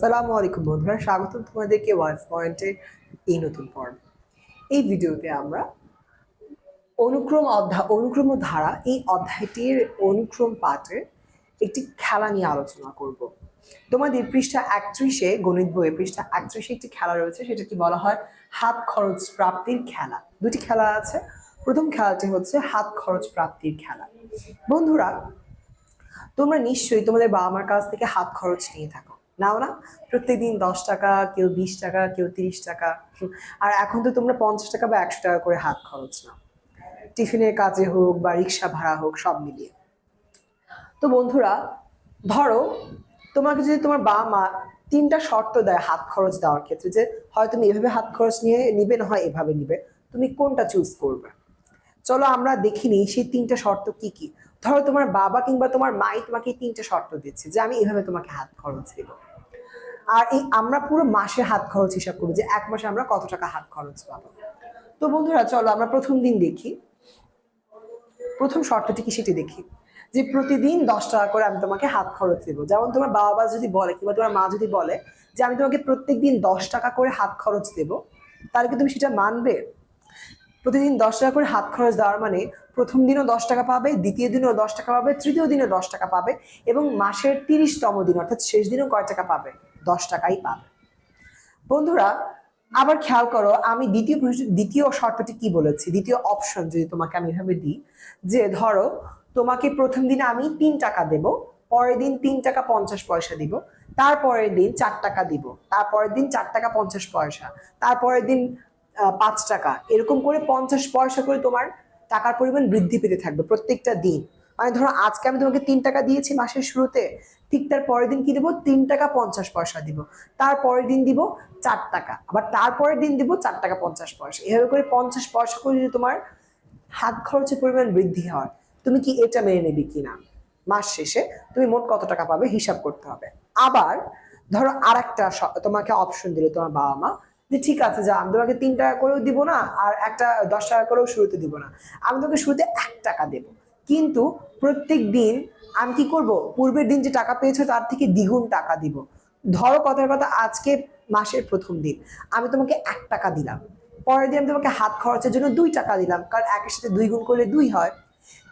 সালামু আলাইকুম বন্ধুরা স্বাগত তোমাদেরকে ওয়ান্স পয়েন্টের এই নতুন পর্ব। এই ভিডিওতে আমরা অনুক্রম অধ্যায় অনুক্রম ধারা, এই অধ্যায়টির অনুক্রম পাঠের একটি খেলা নিয়ে আলোচনা করব। তোমাদের পৃষ্ঠা একত্রিশে, গণিত বইয়ে পৃষ্ঠা একত্রিশে একটি খেলা রয়েছে সেটাকে বলা হয়? হাত খরচ প্রাপ্তির খেলা। দুটি খেলা আছে। প্রথম খেলাটি হচ্ছে হাত খরচ প্রাপ্তির খেলা। বন্ধুরা, তোমরা নিশ্চয়ই তোমাদের বাবা মার কাছ থেকে হাত খরচ নিয়ে থাকো। না প্রত্যেকদিন দশ টাকা, কেউ বিশ টাকা, কেউ তিরিশ টাকা। আর এখন তো তোমরা পঞ্চাশ টাকা বা একশো টাকা করে হাত খরচ নাও। টিফিনের কাজে হোক বা রিক্সা ভাড়া হোক, সব মিলিয়ে। তো বন্ধুরা, ধরো, তোমাকে যদি তোমার বাবা মা তিনটা শর্ত দেয় হাত খরচ দেওয়ার ক্ষেত্রে যে, হয় তুমি এভাবে হাত খরচ নিয়ে নিবে, না হয় এভাবে নিবে, তুমি কোনটা চুজ করবে? চলো আমরা দেখিনি সেই তিনটা শর্ত কি কি। ধরো তোমার বাবা কিংবা তোমার মাই তোমাকে তিনটা শর্ত দিচ্ছে যে, আমি এভাবে তোমাকে হাত খরচ দেব। আর এই আমরা পুরো মাসে হাত খরচ হিসাব করব যে এক মাসে আমরা কত টাকা হাত খরচ পাবো। তো বন্ধুরা, চলো আমরা প্রথম দিন দেখি। প্রথম শর্তটি কি সেটি দেখি। যে প্রতিদিন দশ টাকা করে আমি তোমাকে হাত খরচ দেবো। যেমন তোমার বাবা যদি বলে কিংবা তোমার মা যদি বলে যে আমি তোমাকে প্রত্যেক দিন দশ টাকা করে হাত খরচ দেবো, তাহলে কি তুমি সেটা মানবে? প্রতিদিন দশ টাকা করে হাত খরচ দেওয়ার মানে প্রথম দিনও দশ টাকা পাবে, দ্বিতীয় দিনও দশ টাকা পাবে, তৃতীয় দিনও দশ টাকা পাবে এবং মাসের তিরিশতম দিন, অর্থাৎ শেষ দিনও কয় টাকা পাবে? দশ টাকাই পাবে। বন্ধুরা, আবার খেয়াল করো, আমি দ্বিতীয় দ্বিতীয় শর্তটি কি বলেছি? দ্বিতীয় অপশন যদি তোমাকে আমি এভাবে দিই, যে ধরো, তোমাকে প্রথম দিনে আমি তিন টাকা দেব, পরের দিন তিন টাকা পঞ্চাশ পয়সা দিব তারপরের দিন চার টাকা দিব তারপরের দিন চার টাকা পঞ্চাশ পয়সা তারপরের দিন পাঁচ টাকা, এরকম করে পঞ্চাশ পয়সা করে তোমার টাকার পরিমাণ বৃদ্ধি পেতে থাকবে প্রত্যেকটা দিন। মানে ধরো আজকে আমি তোমাকে তিন টাকা দিয়েছি মাসের শুরুতে, ঠিক তার পরের দিন কি দেবো? তিন টাকা পঞ্চাশ পয়সা দিব। তারপরের দিন দিব চার টাকা। আবার তারপরের দিন দিব চার টাকা পঞ্চাশ পয়সা। এভাবে করে পঞ্চাশ পয়সা করে যদি তোমার হাত খরচের পরিমাণ বৃদ্ধি হয়, তুমি কি এটা মেনে নেবে কিনা? মাস শেষে তুমি মোট কত টাকা পাবে হিসাব করতে হবে। আবার ধরো আর একটা তোমাকে অপশন দিল তোমার বাবা মা যে ঠিক আছে, যা, আমি তোমাকে তিন টাকা করেও দিব না, আর একটা দশ টাকা করেও শুরুতে দিব না। আমি তোমাকে শুরুতে এক টাকা দেব। কিন্তু প্রত্যেক দিন আমি কি করব? পূর্বের দিন যে টাকা পেয়েছ তার থেকে দ্বিগুণ টাকা দিব। ধরো কথার কথা, আজকে মাসের প্রথম দিন, আমি তোমাকে এক টাকা দিলাম। পরের দিন আমি তোমাকে হাত খরচের জন্য দুই টাকা দিলাম, কারণ একের সাথে দুই গুণ করলে দুই হয়।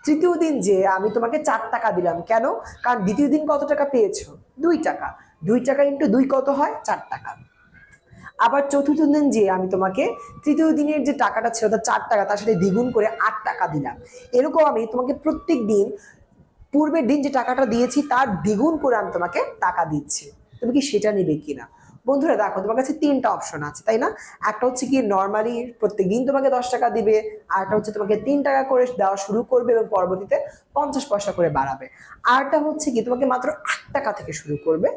তৃতীয় দিন যে আমি তোমাকে চার টাকা দিলাম, কেন? কারণ দ্বিতীয় দিন কত টাকা পেয়েছ? দুই টাকা। দুই টাকা ইন্টু দুই কত হয়? চার টাকা। আবার চতুর্থ দিন যে আমি তোমাকে তৃতীয় দিনের যে টাকাটা ছিল তার চার টাকা, তার সাথে দ্বিগুণ করে আট টাকা দিলাম। এরকম আমি তোমাকে প্রত্যেক দিন পূর্বের দিন যে টাকাটা দিয়েছি, তার দ্বিগুণ করে আমি তোমাকে টাকা দিচ্ছি। তুমি কি সেটা নেবে কিনা? বন্ধুরা, দেখো, তোমার কাছে তিনটা অপশন আছে, তাই না? একটা হচ্ছে কি নর্মালি প্রত্যেক দিন তোমাকে দশ টাকা দিবে, আর একটা হচ্ছে তোমাকে তিন টাকা করে দেওয়া শুরু করবে এবং পরবর্তীতে পঞ্চাশ পয়সা করে বাড়াবে। আরটা হচ্ছে কি তোমাকে মাত্র এক টাকা থেকে শুরু করবে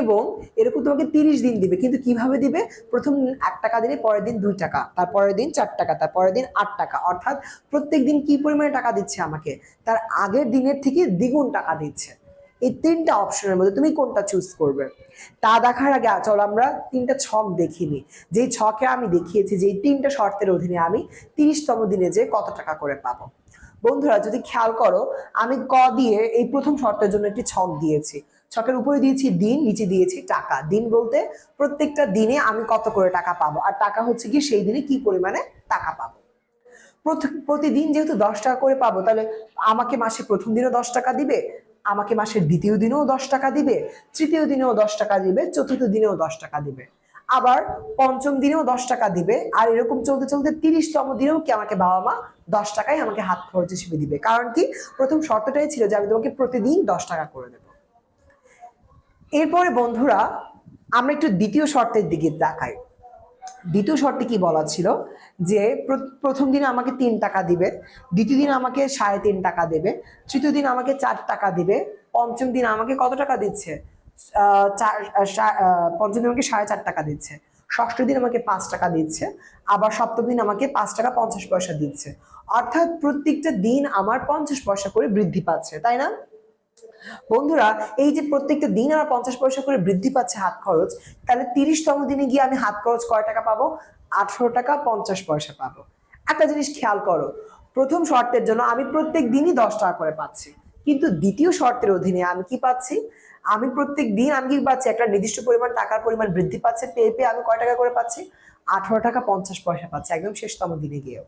এবং এরকম তোমাকে তিরিশ দিন দিবে। কিন্তু কীভাবে দিবে? প্রথম এক টাকা দিলে পরের দিন দুই টাকা তারপরের দিন চার টাকা তারপরের দিন আট টাকা। অর্থাৎ প্রত্যেক দিন কি পরিমাণে টাকা দিচ্ছে আমাকে? তার আগের দিনের থেকে দ্বিগুণ টাকা দিচ্ছে। এই তিনটা অপশনের মধ্যে তুমি কোনটা চুজ করবে? তা দেখার আগে চলো আমরা তিনটা ছক দেখিনি যেই ছকে আমি দেখিয়েছি যে তিনটা শর্তের অধীনে আমি তিরিশতম দিনে যে কত টাকা করে পাবো। বন্ধুরা, যদি খেয়াল করো, আমি ক দিয়ে এই প্রথম শর্তের জন্য একটি ছক দিয়েছি। ছকের উপরে দিয়েছি দিন, নিচে দিয়েছি টাকা। দিন বলতে প্রত্যেকটা দিনে আমি কত করে টাকা পাবো? আর টাকা হচ্ছে কি সেই দিনে কি পরিমাণে টাকা পাবো? প্রতি- প্রতিদিন যেহেতু দশ টাকা করে পাবো, তাহলে আমাকে মাসে প্রথম দিনও দশ টাকা দিবে আমাকে মাসের দ্বিতীয় দিনেও দশ টাকা দিবে, তৃতীয় দিনেও দশ টাকা দিবে, চতুর্থ দিনেও দশ টাকা দিবে। আবার পঞ্চম দিনেও দশ টাকা দিবে, আর এরকম চলতে চলতে তিরিশতম দিনেও কি আমাকে বাবা মা দশ টাকাই আমাকে হাত খরচ হিসেবে দিবে? কারণ কি? প্রথম শর্তটাই ছিল যে আমি তোমাকে প্রতিদিন দশ টাকা করে দেবো। এরপরে বন্ধুরা, আমরা একটু দ্বিতীয় শর্তের দিকে তাকাই। দ্বিতীয় শর্তে কি বলা ছিল? যে প্রথম দিন আমাকে তিন টাকা দিবে, দ্বিতীয় দিন আমাকে সাড়ে তিন টাকা দেবে, তৃতীয় দিন আমাকে চার টাকা দিবে, পঞ্চম দিন আমাকে কত টাকা দিচ্ছে? চার পঞ্চম দিন আমাকে সাড়ে চার টাকা দিচ্ছে, ষষ্ঠ দিন আমাকে পাঁচ টাকা দিচ্ছে, আবার সপ্তম দিন আমাকে পাঁচ টাকা পঞ্চাশ পয়সা দিচ্ছে। অর্থাৎ প্রত্যেকটা দিন আমার পঞ্চাশ পয়সা করে বৃদ্ধি পাচ্ছে, তাই না? বন্ধুরা, এই যে প্রত্যেকটা দিন আমার পঞ্চাশ পয়সা করে বৃদ্ধি পাচ্ছে হাত খরচ, তাহলে তিরিশতম দিনে গিয়ে আমি হাত খরচ কয় টাকা পাবো? আঠারো টাকা পঞ্চাশ পয়সা পাবো। একটা জিনিস খেয়াল করো, প্রথম শর্তের জন্য আমি প্রত্যেক দিনই দশ টাকা করে পাচ্ছি, কিন্তু দ্বিতীয় শর্তের অধীনে আমি কি পাচ্ছি? আমি প্রত্যেক দিন আমি কি পাচ্ছি? একটা নির্দিষ্ট পরিমাণ টাকার পরিমাণ বৃদ্ধি পাচ্ছে, পেয়ে পেয়ে আমি কয় টাকা করে পাচ্ছি? আঠারো টাকা পঞ্চাশ পয়সা পাচ্ছি, একদম শেষতম দিনে গিয়েও।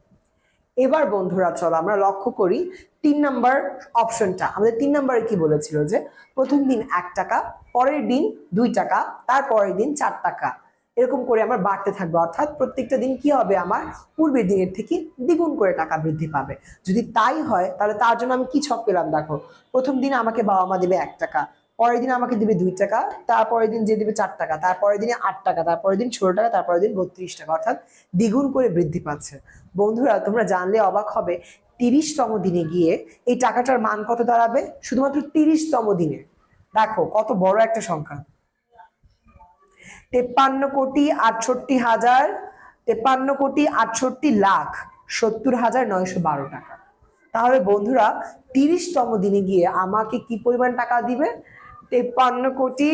এবার বন্ধুরা চলো আমরা লক্ষ্য করি তিন নাম্বার অপশনটা। আমাদের তিন নাম্বারে কি বলেছিল যে, প্রথম দিন এক টাকা, পরের দিন দুই টাকা, তার পরের দিন চার টাকা। এরকম করে আমার বাড়তে থাকবে। অর্থাৎ প্রত্যেকটা দিন কি হবে? আমার পূর্বের দিনের থেকে দ্বিগুণ করে টাকা বৃদ্ধি পাবে। যদি তাই হয়, তাহলে তার জন্য আমি কি ছক পেলাম? দেখো, প্রথম দিন আমাকে বাবা মা দেবে এক টাকা, পরের দিন আমাকে দেবে দুই টাকা তারপরের দিন যে দেবে চার টাকা তারপরের দিনে আট টাকা তারপরের দিন ষোলো টাকা তারপরের দিন বত্রিশ টাকা। অর্থাৎ দ্বিগুণ করে বৃদ্ধি পাচ্ছে। বন্ধুরা, তোমরা জানলে অবাক হবে তিরিশতম দিনে গিয়ে এই টাকাটার মান কত দাঁড়াবে? শুধুমাত্র তিরিশতম দিনে। দেখো, কত বড় একটা সংখ্যা। তেপ্পান্ন কোটি আটষট্টি হাজার, তেপ্পান্ন কোটি আটষট্টি লাখ, সত্তর হাজার নয়শো বারো টাকা। তাহলে বন্ধুরা, তিরিশতম দিনে গিয়ে আমাকে কি পরিমাণ টাকা দিবে? তেপ্পান্ন কোটি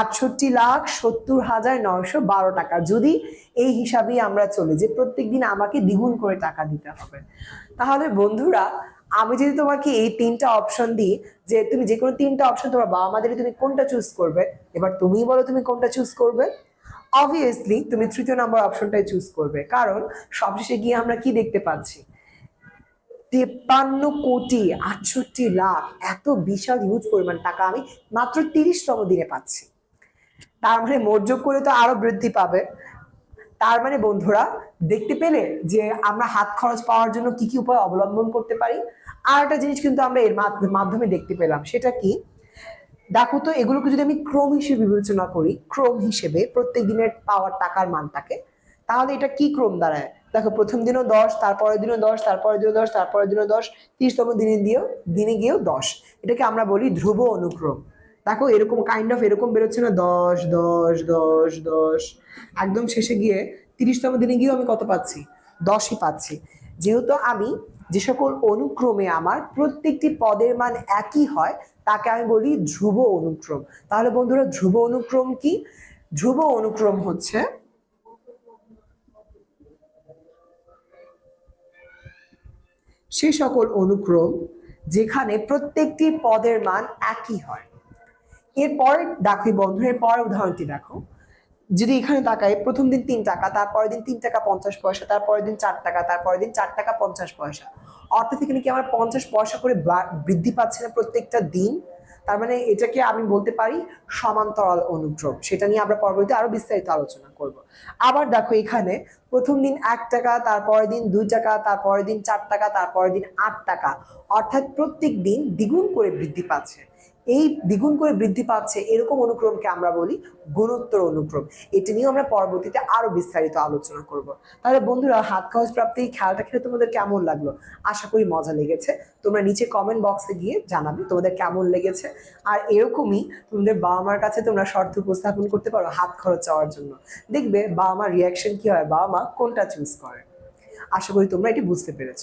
আটষট্টি লাখ সত্তর হাজার নয়শো বারো টাকা। যদি এই হিসাবেই আমরা চলে যে প্রত্যেক দিন আমাকে দ্বিগুণ করে টাকা দিতে হবে। তাহলে বন্ধুরা, আমি যদি তোমাকে এই তিনটা অপশন দিই, যে তুমি যে কোনো তিনটা অপশন তোমার বাবা মা দিলে তুমি কোনটা চুজ করবে? এবার তুমিই বলো তুমি কোনটা চুজ করবে। অবভিয়াসলি তুমি তৃতীয় নম্বর অপশনটাই চুজ করবে। কারণ সবশেষে গিয়ে আমরা কি দেখতে পাচ্ছি? তেপ্পান্ন কোটি আটষট্টি লাখ। এত বিশাল হিউজ পরিমাণ টাকা আমি মাত্র তিরিশতম দিনে পাচ্ছি। তার মানে মোটযোগ করে তো আরও বৃদ্ধি পাবে। তার মানে বন্ধুরা, দেখতে পেলে যে আমরা হাত খরচ পাওয়ার জন্য কি কি উপায় অবলম্বন করতে পারি? আর একটা জিনিস কিন্তু আমরা এর মাধ- মাধ্যমে দেখতে পেলাম, সেটা কি? দেখো তো, এগুলোকে যদি আমি ক্রম হিসেবে বিবেচনা করি, ক্রম হিসেবে প্রত্যেক দিনের পাওয়ার টাকার মানটাকে, তাহলে এটা কি ক্রম দাঁড়ায় দেখো, প্রথম দিনও দশ, তারপরের দিনও দশ, তারপরের দিনও দশ, তারপরের দিনও দশ, তিরিশতম দিনে দিয়েও, দিনে গিয়েও দশ। এটাকে আমরা বলি ধ্রুব অনুক্রম। দেখো, এরকম কাইন্ড অফ এরকম বেরোচ্ছে না, দশ দশ দশ দশ। একদম শেষে গিয়ে তিরিশতম দিনে গিয়েও আমি কত পাচ্ছি? দশই পাচ্ছি। যেহেতু আমি যে সকল অনুক্রমে আমার প্রত্যেকটি পদের মান একই হয়, তাকে আমি বলি ধ্রুব অনুক্রম। তাহলে বন্ধুরা, ধ্রুব অনুক্রম কি? ধ্রুব অনুক্রম হচ্ছে সে সকল অনুক্রম যেখানে প্রত্যেকটি পদের মান একই হয়। এরপর ডাকি বন্ধনের পর উদাহরণটি দেখো। যদি এখানে তাকায় প্রথম দিন তিন টাকা, তারপরের দিন তিন টাকা পঞ্চাশ পয়সা, তারপরের দিন চার টাকা, তারপরের দিন চার টাকা পঞ্চাশ পয়সা। অর্থাৎ এখানে কি আমার পঞ্চাশ পয়সা করে বৃদ্ধি পাচ্ছে না প্রত্যেকটা দিন? তার মানে এটাকে আমি বলতে পারি সমান্তরাল অনুক্রম সেটা নিয়ে আমরা পরবর্তী আরও বিস্তারিত আলোচনা করব। আবার দেখো এখানে প্রথম দিন এক টাকা, তারপরের দিন দুই টাকা, তারপরের দিন চার টাকা, তারপরের দিন আট টাকা। অর্থাৎ প্রত্যেক দিন দ্বিগুণ করে বৃদ্ধি পাচ্ছে। এই দ্বিগুণ করে বৃদ্ধি পাচ্ছে এরকম অনুক্রমকে আমরা বলি গুণোত্তর অনুক্রম। এটি নিয়েও আমরা পরবর্তীতে আরও বিস্তারিত আলোচনা করব। তাহলে বন্ধুরা, হাত খরচ প্রাপ্তি এই খেলাটা খেলে তোমাদের কেমন লাগল? আশা করি মজা লেগেছে। তোমরা নিচে কমেন্ট বক্সে গিয়ে জানাবে তোমাদের কেমন লেগেছে। আর এরকমই তোমাদের বাবা মার কাছে তোমরা শর্ত উপস্থাপন করতে পারো হাত খরচ চাওয়ার জন্য। দেখবে বাবা মার রিয়াকশন কি হয়? বাবা মা কোনটা চুজ করে? আশা করি তোমরা এটি বুঝতে পেরেছ।